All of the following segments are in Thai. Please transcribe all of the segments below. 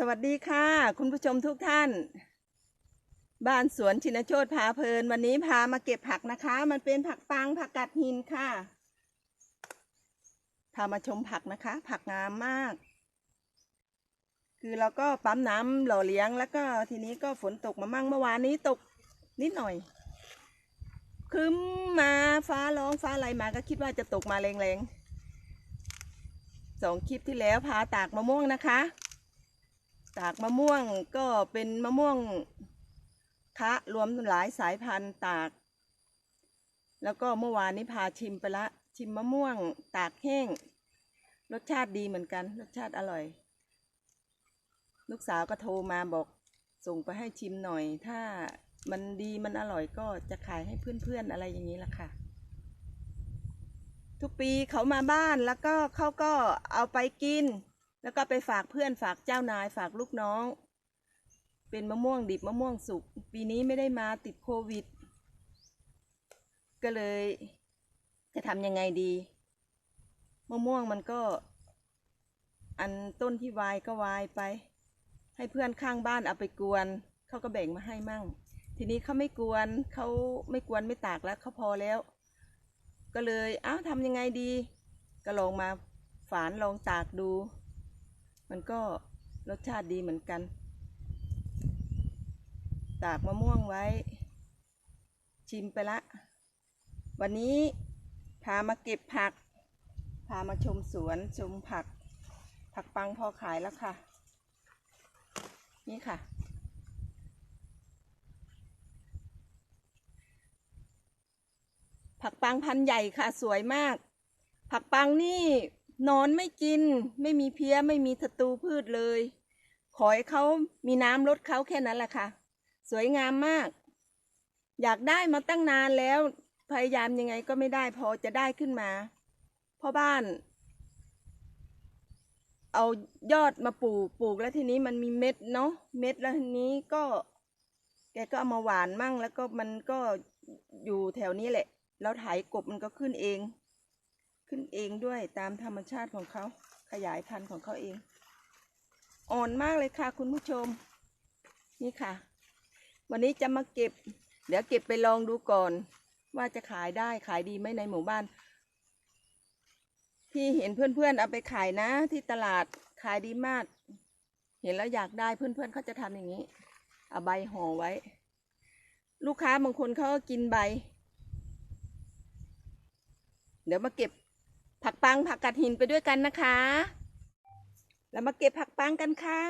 สวัสดีค่ะ คุณผู้ชมทุกท่าน บ้านสวนชินโชตพาเพลิน วันนี้พามาเก็บผักนะคะ มันเป็นผักปังผักกัดหินค่ะ พามาชมผักนะคะ ผักงามมาก คือเราก็ปั๊มน้ำหล่อเลี้ยงแล้วก็ทีนี้ก็ฝนตกมามั่งเมื่อวานนี้ตกนิดหน่อยคึ้มมาฟ้าร้องฟ้าอะไรมาก็คิดว่าจะตกมาแรงๆสองคลิปที่แล้วพาตากมะม่วงนะคะ ตากมะม่วงก็เป็นมะม่วงคะรวมหลายสายพันธุ์ตาก แล้วก็เมื่อวานนี้พาชิมไปละ ชิมมะม่วงตากแห้ง รสชาติดีเหมือนกัน รสชาติอร่อย ลูกสาวก็โทรมาบอกส่งไปให้ชิมหน่อย ถ้ามันดีมันอร่อยก็จะขายให้เพื่อนๆอะไรอย่างนี้ละค่ะ ทุกปีเขามาบ้านแล้วก็เขาก็เอาไปกิน แล้วก็ไปฝากเพื่อนฝากเจ้านายฝากลูกน้อง เป็นมะม่วงดิบมะม่วงสุก ปีนี้ไม่ได้มาติดโควิด ก็เลยจะทำยังไงดี มะม่วงมันก็ อันต้นที่วายก็วายไป ให้เพื่อนข้างบ้านเอาไปกวน เขาก็แบ่งมาให้มั่ง ทีนี้เขาไม่กวนเขาไม่กวนไม่ตากแล้วเขาพอแล้ว ก็เลยอ้าวทำยังไงดี ก็ลองมาฝานลองตากดู มันก็รสชาติดีเหมือนกัน ตากมะม่วงไว้ ชิมไปละ วันนี้พามาเก็บผัก พามาชมสวนชมผัก ผักปังพอขายแล้วค่ะ นี่ค่ะผักปังพันใหญ่ค่ะสวยมาก ผักปังนี่ นอนไม่กิน ไม่มีเพี้ยไม่มีศัตรูพืชเลย ขอให้เขามีน้ำลดเขาแค่นั้นแหละค่ะ สวยงามมาก อยากได้มาตั้งนานแล้ว พยายามยังไงก็ไม่ได้พอจะได้ขึ้นมาพ่อบ้าน เอายอดมาปลูกปลูกแล้วทีนี้มันมีเม็ดเนาะเม็ดแล้วทีนี้ก็ แกก็เอามาหวานมั่งแล้วก็มันก็อยู่แถวนี้แหละ แล้วไถกบมันก็ขึ้นเอง ขึ้นเองด้วยตามธรรมชาติของเขาขยายพันธุ์ของเขาเอง อ่อนมากเลยค่ะคุณผู้ชม นี่ค่ะ วันนี้จะมาเก็บ เดี๋ยวเก็บไปลองดูก่อน ว่าจะขายได้ขายดีไหมในหมู่บ้าน ที่เห็นเพื่อนๆเอาไปขายนะ ที่ตลาดขายดีมาก เห็นแล้วอยากได้เพื่อนๆเขาจะทำอย่างนี้ เอาใบห่อไว้ ลูกค้าบางคนเขาก็กินใบ เดี๋ยวมาเก็บ ผักปังผักกัดหินไปด้วยกันนะคะ แล้วมาเก็บผักปังกันค่ะ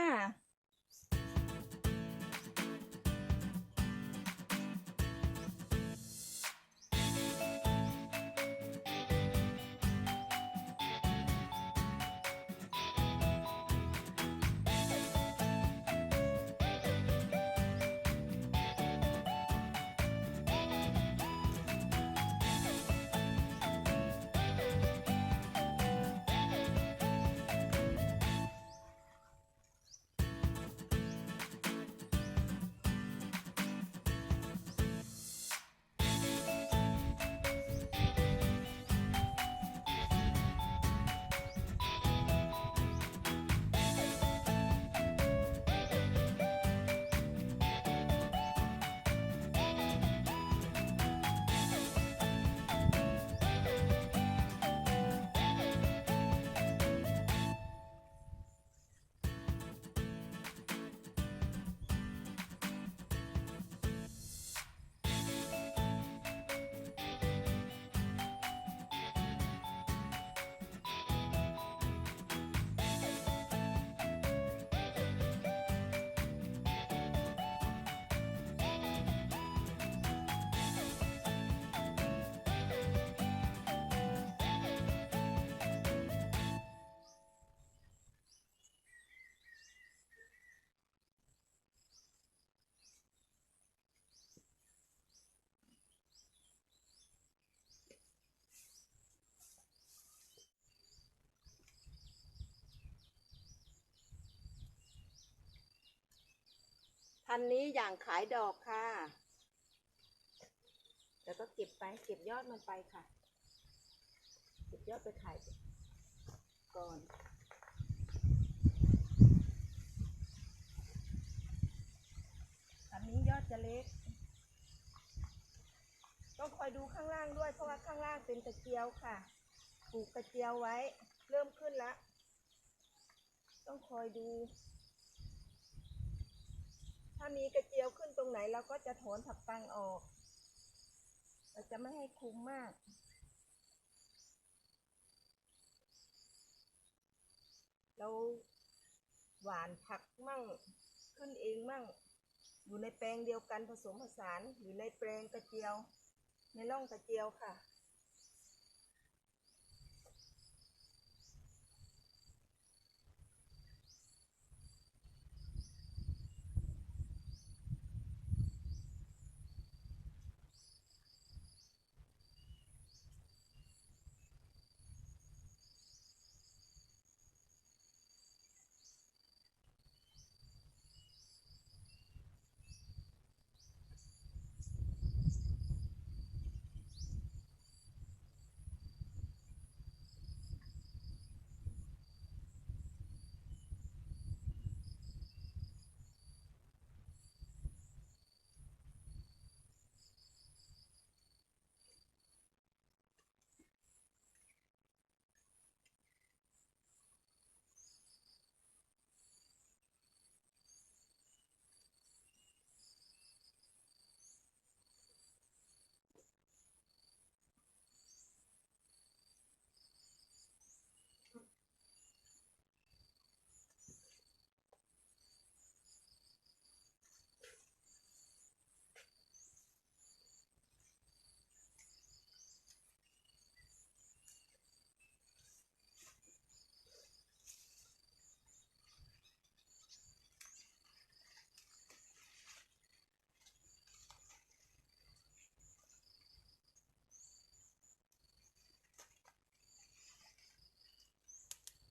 พันนี้อย่างขายดอกค่ะ แล้วก็เก็บไปเก็บยอดมันไปค่ะ เก็บยอดไปขายก่อนพันนี้ยอดจะเล็ก ต้องคอยดูข้างล่างด้วย เพราะว่าข้างล่างเป็นกระเจียวค่ะ ปลูกกระเจียวไว้ เริ่มขึ้นแล้ว ต้องคอยดู ถ้ามีกระเจียวขึ้นตรงไหนเราก็จะถอนผักปังออก เราจะไม่ให้คุ้มมาก เราหวานผักมั่งขึ้นเองมั่ง อยู่ในแปลงเดียวกันผสมผสานอยู่ในแปลงกระเจียว ในร่องกระเจียวค่ะ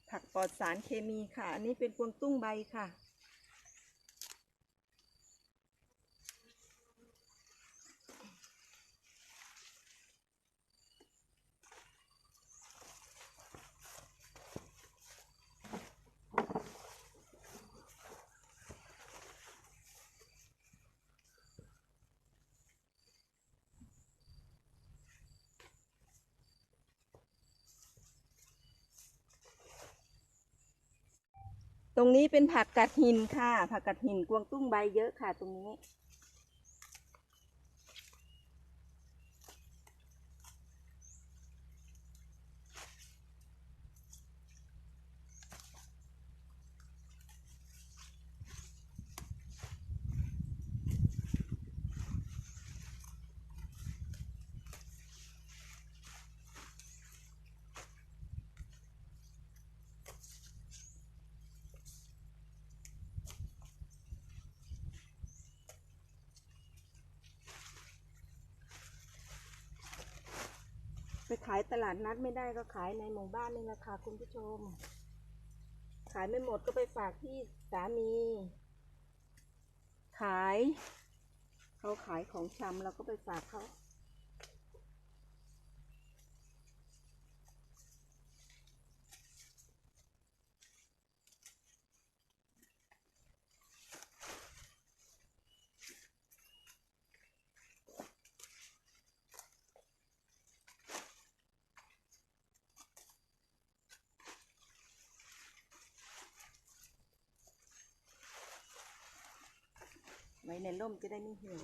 ผักปลอดสารเคมีค่ะ อันนี้เป็นกวงตุ้งใบค่ะ ตรงนี้เป็นผักกัดหินค่ะ ผักกัดหินกวางตุ้งใบเยอะค่ะตรงนี้ ไปขายตลาดนัดไม่ได้ก็ขายในหมู่บ้านนี่แหละค่ะคุณผู้ชม ขายไม่หมดก็ไปฝากที่สามี ขาย เขาขายของชำเราก็ไปฝากเขา ไว้ในร่มจะได้ไม่เหี่ยว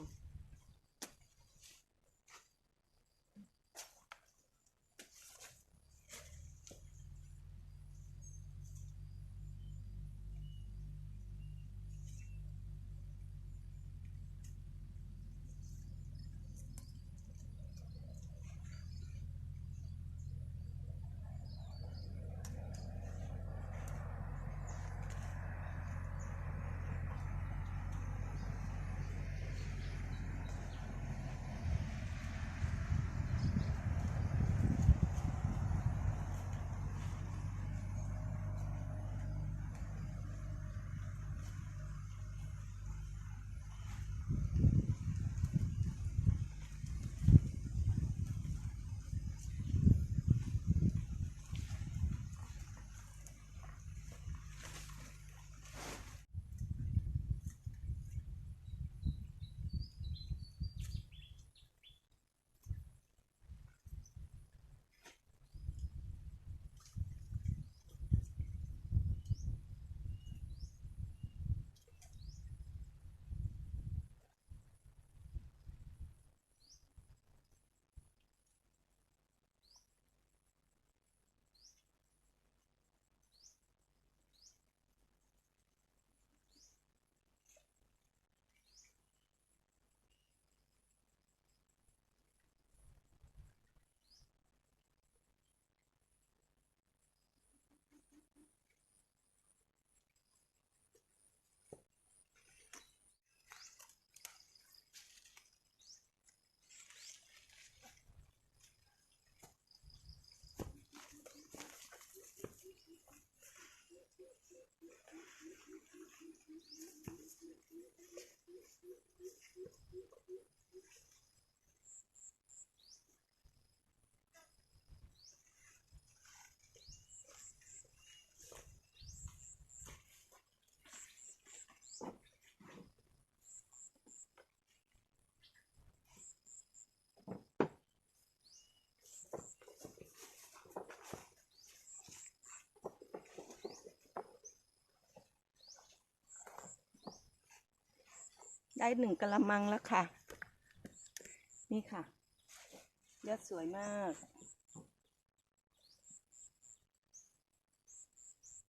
ได้หนึ่งกะละมังแล้วค่ะ นี่ค่ะยอดสวยมาก